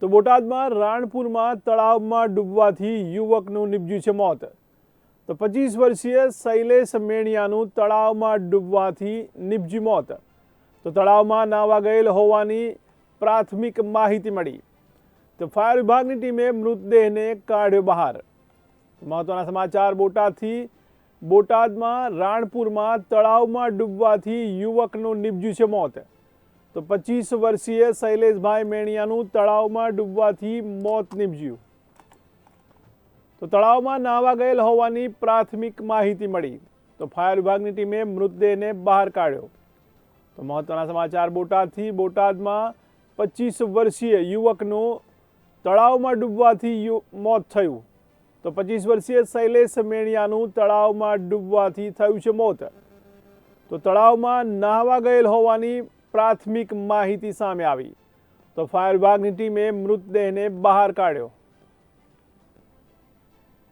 તો બોટાદમાં રાણપુરમાં તળાવમાં ડૂબવાથી યુવકનું નિપજ્યું છે મોત. તો પચીસ વર્ષીય શૈલેષ મેણિયાનું તળાવમાં ડૂબવાથી નિપજ્યું મોત. તો તળાવમાં નાવા ગયેલ હોવાની પ્રાથમિક માહિતી મળી. તો ફાયર વિભાગની ટીમે મૃતદેહને કાઢ્યો બહાર. મહત્વના સમાચાર બોટાદથી. બોટાદમાં રાણપુરમાં તળાવમાં ડૂબવાથી યુવકનું નિપજ્યું છે મોત. તો પચીસ વર્ષીય શૈલેષભાઈ મેણિયાનું તળાવમાં ડૂબવાથી મોત નીપજ્યું. તો તળાવમાં નાહવા ગયેલ હોવાની પ્રાથમિક માહિતી મળી. તો ફાયર વિભાગની ટીમે મૃતદેહને બહાર કાઢ્યો. તો મહત્વના સમાચાર બોટાદથી. બોટાદમાં પચીસ વર્ષીય યુવકનું તળાવમાં ડૂબવાથી મોત થયું. તો પચીસ વર્ષીય શૈલેષ મેણિયાનું તળાવમાં ડૂબવાથી થયું છે મોત. તો તળાવમાં નાહવા ગયેલ હોવાની પ્રાથમિક માહિતી સામે આવી. તો ફાયર વિભાગની ટીમે મૃતદેહને બહાર કાઢ્યો.